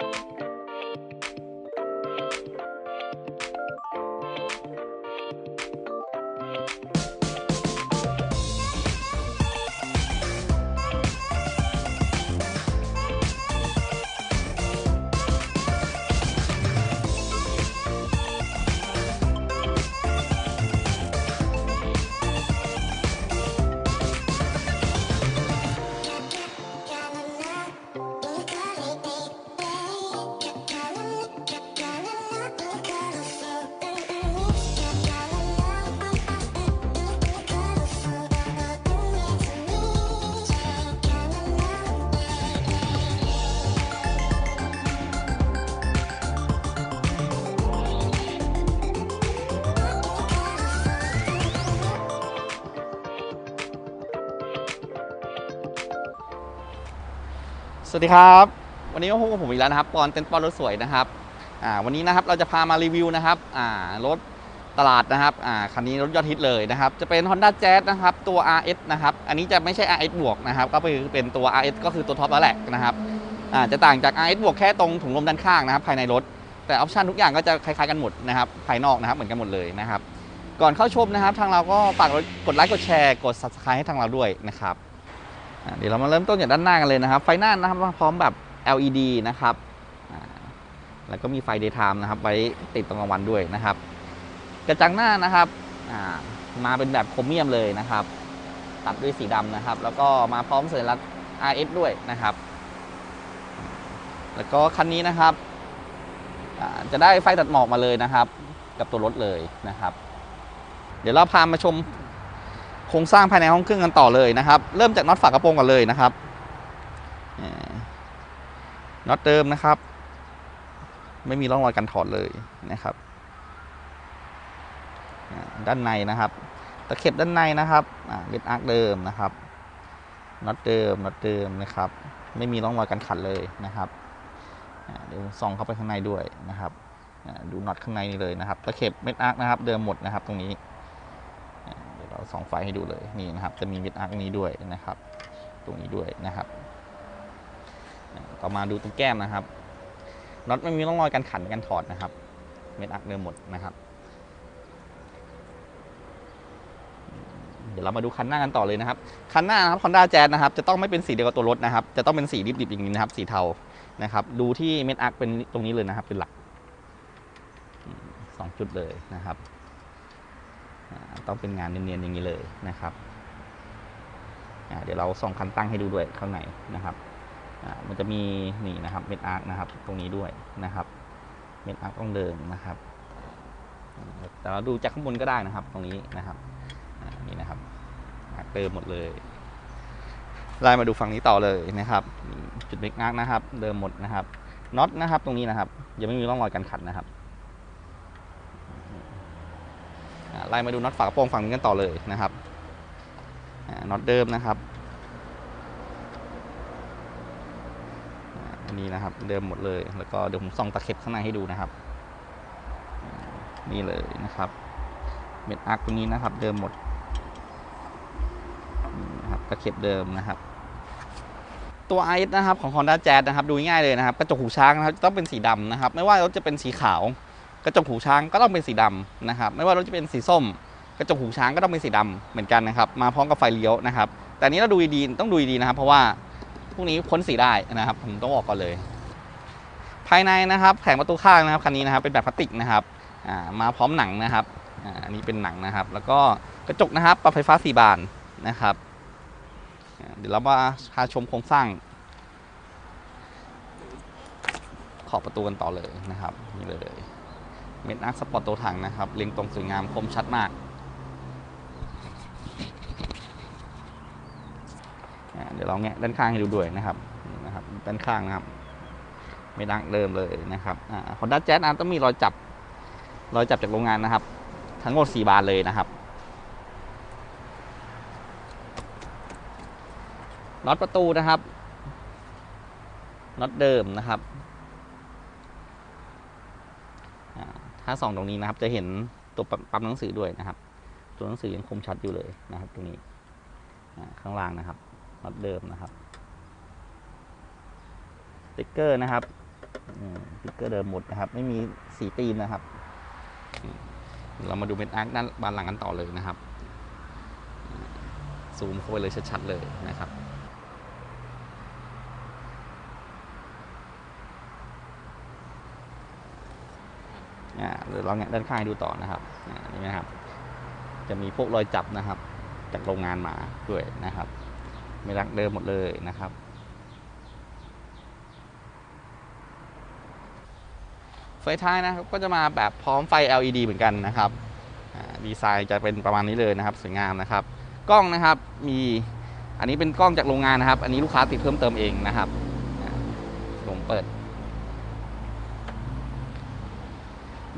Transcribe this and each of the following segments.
you สวัสดีครับ วันนี้ก็พบกับผมอีกแล้วนะครับปอนเต็นท์ปอนรถสวยนะครับอ่าวันนี้นะครับเราจะพามารีวิวนะครับอ่ารถตลาดนะครับอ่าคันนี้รถยอดฮิตเลยนะครับ จะเป็น Honda Jazz นะครับตัว RS นะครับอันนี้จะไม่ใช่ RS บวกนะครับก็คือเป็นตัว RS ก็คือตัวท็อปแล้วแหละนะครับอ่าจะต่างจาก RS บวกแค่ตรงถุงลมด้านข้างนะครับ ภายในรถ แต่ออปชันทุกอย่างก็จะคล้ายๆกันหมดนะครับภายนอกนะครับเหมือนกันหมดเลยนะครับ ก่อนเข้าชมนะครับ ทางเราก็ฝากกดไลค์กดแชร์กด subscribe ให้ทางเราด้วยนะครับ เดี๋ยวเรามาเริ่มต้นจากด้านหน้ากันเลยนะครับ ไฟหน้านะครับมาพร้อมแบบ LED นะครับแล้วก็มีไฟ daytime นะครับ ไว้ติดตรงกลางวันด้วยนะครับ กระจังหน้านะครับมาเป็นแบบโครเมียมเลยนะครับ ตัดด้วยสีดำนะครับ แล้วก็มาพร้อมสัญลักษณ์ RS ด้วยนะครับ แล้วก็คันนี้นะครับจะได้ไฟตัดหมอกมาเลยนะครับ กับตัวรถเลยนะครับ เดี๋ยวเราพามาชม โครงสร้างภายในห้องเครื่องกันต่อเลยนะครับ เริ่มจากน็อตฝากระโปรงก่อนเลยนะครับน็อตเดิมนะครับ ไม่มีร่องรอยการถอดเลยนะครับด้านในนะครับ ตะเข็บด้านในนะครับเล็ดอาร์คเดิมนะครับน็อตเดิมน็อตเดิมนะครับ ไม่มีร่องรอยการขัดเลยนะครับเดี๋ยวส่องเข้าไปข้างในด้วยนะครับดูน็อตข้างในนี่เลยนะครับ ตะเข็บเม็ดอาร์คนะครับ เดิมหมดนะครับตรงนี้ สองไฟให้ดูเลยนี่นะครับ จะมีมิดอาร์คนี้ด้วยนะครับ ตรงนี้ด้วยนะครับ ต่อมาดูตรงแก้มนะครับน็อตไม่มีร่องรอยการขันการถอดนะครับ เม็ดอาร์คเดิมหมดนะครับ เดี๋ยวเรามาดูคันหน้ากันต่อเลยนะครับคันหน้านะครับ Honda Jazz นะครับ จะต้องไม่เป็นสีเดียวกับตัวรถนะครับ จะต้องเป็นสีดิบๆอย่างนี้นะครับ สีเทานะครับ ดูที่เม็ดอาร์คเป็นตรงนี้เลยนะครับ เป็นหลักสองจุดเลยนะครับ ต้องเป็นงานเนียนๆอย่างนี้เลยนะครับเดี๋ยวเราส่องคันตั้งให้ดูด้วยข้างในนะครับมันจะมีนี่นะครับเม็ดอาร์คนะครับตรงนี้ด้วยนะครับเม็ดอาร์คต้องเดิมนะครับ แต่เราดูจากข้างบนก็ได้นะครับ ตรงนี้นะครับนี่นะครับอาร์คเดิมหมดเลยไล่มาดูฝั่งนี้ต่อเลยนะครับ จุดเม็ดอาร์คนะครับ เดิมหมดนะครับน็อตนะครับ ตรงนี้นะครับยังไม่มีร่องรอยการขัดนะครับ อ่า ไล่มาดูน็อตฝากระโปรงฝั่งนี้กันต่อเลยนะครับน็อตเดิมนะครับอันนี้นะครับเดิมหมดเลย แล้วก็เดี๋ยวผมส่องตะเข็บข้างในให้ดูนะครับ นี่เลยนะครับเม็ดอาร์คตรงนี้นะครับ เดิมหมดนะครับตะเข็บเดิมนะครับตัวไอซ์นะครับของ Honda Jazz นะครับดูง่ายเลยนะครับกระจกหูช้างนะครับต้องเป็นสีดำนะครับ ไม่ว่า รถจะเป็นสีขาว ระจกหูช้างก็ต้องเป็นสีดำนะครับ ไม่ว่ารถจะเป็นสีส้ม กระจกหูช้างก็ต้องเป็นสีดำเหมือนกันนะครับ มาพร้อมกับไฟเลี้ยวนะครับ แต่นี้เราดูดีต้องดูดีนะครับ เพราะว่าพวกนี้พ้นสีได้นะครับ ผมต้องบอกก่อนเลย ภายในนะครับแผงประตูข้างนะครับคันนี้นะครับเป็นแบบพลาสติกนะครับมาพร้อมหนังนะครับอันนี้เป็นหนังนะครับ แล้วก็กระจกนะครับปรับไฟฟ้าสี่บานนะครับ เดี๋ยวเรามาพาชมโครงสร้าง ขอบประตูกันต่อเลยนะครับนี่เลย เม็ดอาร์คสปอร์ตตัวถังนะครับเรียงตรงสวยงามคมชัดมากเดี๋ยวเราแงะด้านข้างให้ดูด้วยนะครับนะครับ ด้านข้างนะครับเม็ดอาร์คเดิมเลยนะครับฮอนด้าแจ๊สนะต้องมีรอยจับรอยจับจากโรงงานนะครับ ทั้งหมด4บานเลยนะครับน็อตประตูนะครับน็อตเดิมนะครับ ถ้าส่องตรงนี้นะครับ จะเห็นตัวปั๊มหนังสือด้วยนะครับ ตัวหนังสือยังคมชัดอยู่เลยนะครับ ตรงนี้ข้างล่างนะครับน็อตเดิมนะครับสติ๊กเกอร์นะครับสติ๊กเกอร์เดิมหมดนะครับ ไม่มีสีตีนนะครับ เรามาดูเม็ดอาร์คด้านบานหลังกันต่อเลยนะครับ ซูมเข้าไปเลยชัดๆเลยนะครับ เดี๋ยวเราแงะด้านข้างดูต่อนะครับนี่นะครับ จะมีพวกรอยจับนะครับ จากโรงงานมาด้วยนะครับ ไม่รักเดิมหมดเลยนะครับไฟท้ายนะครับก็จะมาแบบพร้อมไฟ LED เหมือนกันนะครับดีไซน์จะเป็นประมาณนี้เลยนะครับ สวยงามนะครับ กล้องนะครับมีอันนี้เป็นกล้องจากโรงงานนะครับ อันนี้ลูกค้าติดเพิ่มเติมเองนะครับผมเปิด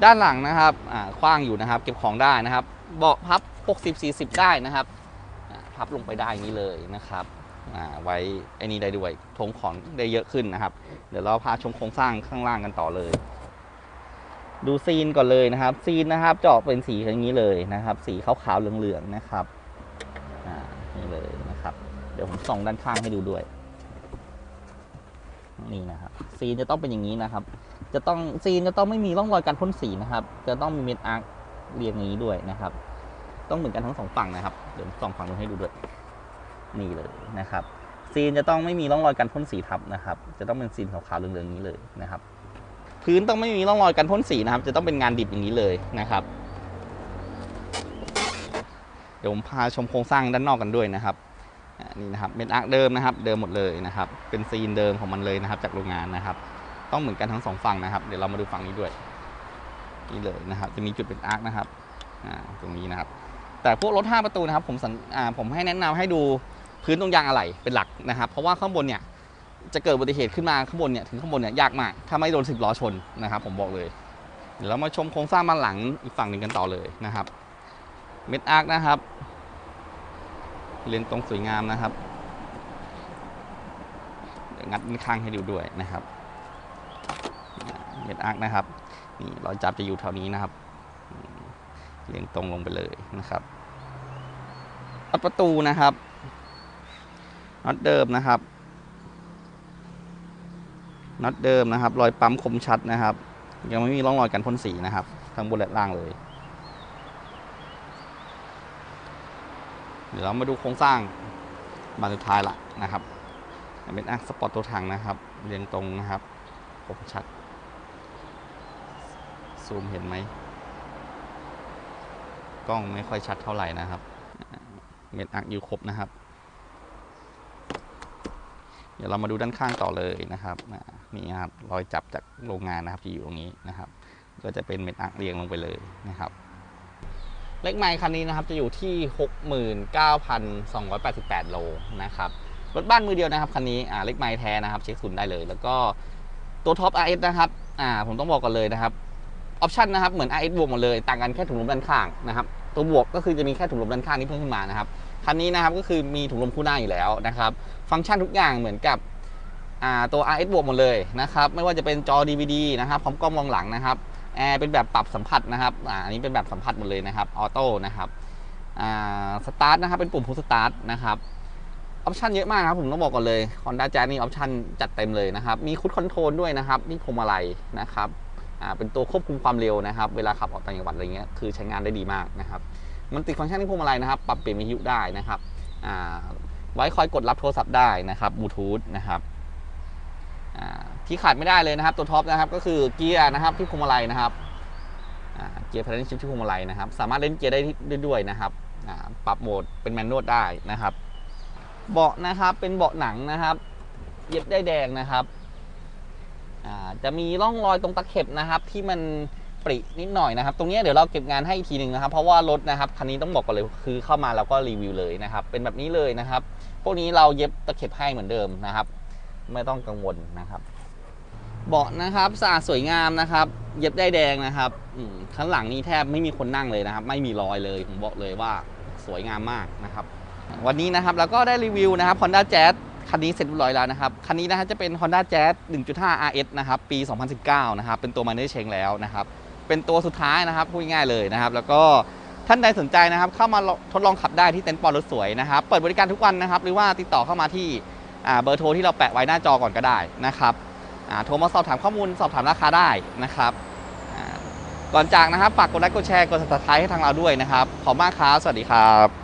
ด้านหลังนะครับอ่าขว้างอยู่นะครับ เก็บของได้นะครับ เบาะพับ 60 40 ได้นะครับ พับลงไปได้อย่างนี้เลยนะครับไว้ไอ้นี้ได้ด้วยทงของได้เยอะขึ้นนะครับ เดี๋ยวเราพาชมโครงสร้างข้างล่างกันต่อเลย ดูซีนก่อนเลยนะครับ ซีนนะครับจะออกเป็นสีอย่างนี้เลยนะครับ สีขาวๆเหลืองๆนะครับนี่เลยนะครับ เดี๋ยวผมส่องด้านข้างให้ดูด้วย นี่นะครับ ซีนจะต้องเป็นอย่างนี้นะครับ จะต้องซีนจะต้องไม่มีร่องรอยการพ่นสีนะครับ จะต้องมีเม็ดอาร์คเรียงนี้ด้วยนะครับ ต้องเหมือนกันทั้งสองฝั่งนะครับเดี๋ยวสองฝั่งลงให้ดูด้วยนี่เลยนะครับ ซีนจะต้องไม่มีร่องรอยการพ่นสีทับนะครับ จะต้องเป็นซีนขาวๆเหลืองๆนี้เลยนะครับ พื้นต้องไม่มีร่องรอยการพ่นสีนะครับ จะต้องเป็นงานดิบอย่างนี้เลยนะครับ เดี๋ยวผมพาชมโครงสร้างด้านนอกกันด้วยนะครับนี่นะครับเป็นอาร์คเดิมนะครับ เดิมหมดเลยนะครับ เป็นซีนเดิมของมันเลยนะครับ จากโรงงานนะครับ ต้องเหมือนกันทั้งสองฝั่งนะครับ เดี๋ยวเรามาดูฝั่งนี้ด้วยนี่เลยนะครับ จะมีจุดเป็นอาร์คนะครับตรงนี้นะครับ แต่พวกรถ 5 ประตูนะครับ ผมสัญอ่าผมให้แนะนำให้ดูพื้นตรงยางอะไหล่เป็นหลักนะครับ เพราะว่าข้างบนเนี่ยจะเกิดอุบัติเหตุขึ้นมาข้างบนเนี่ยถึงข้างบนเนี่ยยากมากถ้าไม่โดนสิบล้อชนนะครับ ผมบอกเลยเดี๋ยวเรามาชมโครงสร้างบ้านหลังอีกฝั่งหนึ่งกันต่อเลยนะครับ เม็ดอาร์คนะครับเรียนตรงสวยงามนะครับงัดด้านข้างให้ดูด้วยนะครับ เม็ดอาร์คนะครับนี่รอยจับจะอยู่แถวนี้นะครับเรียงตรงลงไปเลยนะครับน็อตประตูนะครับน็อตเดิมนะครับน็อตเดิมนะครับ รอยปั๊มคมชัดนะครับ ยังไม่มีร่องรอยการพ่นสีนะครับทั้งบนและล่างเลย เดี๋ยวเรามาดูโครงสร้างบานสุดท้ายละนะครับ เป็นอาร์คสปอร์ตตัวถังนะครับ เรียงตรงนะครับคมชัด ซูมเห็นไหม กล้องไม่ค่อยชัดเท่าไหร่นะครับ เม็ดอักอยู่ครบนะครับ เดี๋ยวเรามาดูด้านข้างต่อเลยนะครับนี่ครับรอยจับจากโรงงานนะครับที่อยู่ตรงนี้นะครับ ก็จะเป็นเม็ดอักเรียงลงไปเลยนะครับเลขไมล์คันนี้นะครับจะอยู่ที่ 69,288 โลนะครับรถบ้านมือเดียวนะครับคันนี้อ่าเลขไมล์แท้นะครับ เช็คศูนย์ได้เลย แล้วก็ตัวท็อป RS นะครับอ่าผมต้องบอกกันเลยนะครับ ออปชันนะครับเหมือน RS บวกหมดเลยต่างกันแค่ถุงลมด้านข้างนะครับตัวบวกก็คือจะมีแค่ถุงลมด้านข้างที่เพิ่มขึ้นมานะครับคันนี้นะครับก็คือมีถุงลมคู่หน้าอยู่แล้วนะครับฟังก์ชันทุกอย่างเหมือนกับอ่าตัว RS บวกหมดเลยนะครับไม่ว่าจะเป็นจอ DVD นะครับพร้อมกล้องมองหลังนะครับแอร์เป็นแบบปรับสัมผัสนะครับอ่าอันนี้เป็นแบบสัมผัสหมดเลยนะครับออโต้นะครับอ่าสตาร์ทนะครับเป็นปุ่มพุชสตาร์ทนะครับออปชันเยอะมากครับผมต้องบอกก่อนเลย Honda Jazz นี่ออปชันจัดเต็มเลยนะครับ มีคุดคอนโทรลด้วยนะครับนี่พวงมาลัยนะครับ เป็นตัวควบคุมความเร็วนะครับ เวลาขับออกต่างจังหวัดอะไรเงี้ยคือใช้งานได้ดีมากนะครับมันติดฟังก์ชันที่พวงมาลัยนะครับ ปรับเปลี่ยนวิทยุได้นะครับอ่าไว้คอยกดรับโทรศัพท์ได้นะครับบลูทูธนะครับอ่าที่ขาดไม่ได้เลยนะครับ ตัวท็อปนะครับก็คือเกียร์นะครับที่พวงมาลัยนะครับเกียร์พาราดิชิพที่พวงมาลัยนะครับ สามารถเล่นเกียร์ได้ด้วยนะครับอ่าปรับโหมดเป็นแมนนวลได้นะครับ เบาะนะครับเป็นเบาะหนังนะครับ เย็บได้แดงนะครับ จะมีร่องรอยตรงตะเข็บนะครับที่มันปรินิดหน่อยนะครับ ตรงนี้เดี๋ยวเราเก็บงานให้อีกทีหนึ่งนะครับ เพราะว่ารถนะครับคันนี้ต้องบอกก่อนเลยคือเข้ามาแล้วก็รีวิวเลยนะครับ เป็นแบบนี้เลยนะครับ พวกนี้เราเย็บตะเข็บให้เหมือนเดิมนะครับ ไม่ต้องกังวลนะครับเบาะนะครับสะอาดสวยงามนะครับ เย็บได้แดงนะครับข้างหลังนี้แทบไม่มีคนนั่งเลยนะครับ ไม่มีรอยเลยผมบอกเลยว่าสวยงามมากนะครับ วันนี้นะครับเราก็ได้รีวิวนะครับ Honda Jazz คันนี้เสร็จเรียบร้อยแล้วนะครับ คันนี้นะฮะจะเป็น Honda Jazz 1.5 RS นะครับ ปี 2019 นะครับ เป็นตัว Minor Change แล้วนะครับ เป็นตัวสุดท้ายนะครับ พูดง่ายๆเลยนะครับ แล้วก็ท่านใดสนใจนะครับ เข้ามาทดลองขับได้ที่เต็นท์ปอรถสวยนะครับ เปิดบริการทุกวันนะครับ หรือว่าติดต่อเข้ามาที่เบอร์โทรที่เราแปะไว้หน้าจอก่อนก็ได้นะครับโทรมาสอบถามข้อมูล สอบถามราคาได้นะครับก่อนจากนะครับ ฝากกดไลค์ กดแชร์ กด subscribe ให้ทางเราด้วยนะครับ ขอบคุณมากครับ สวัสดีครับ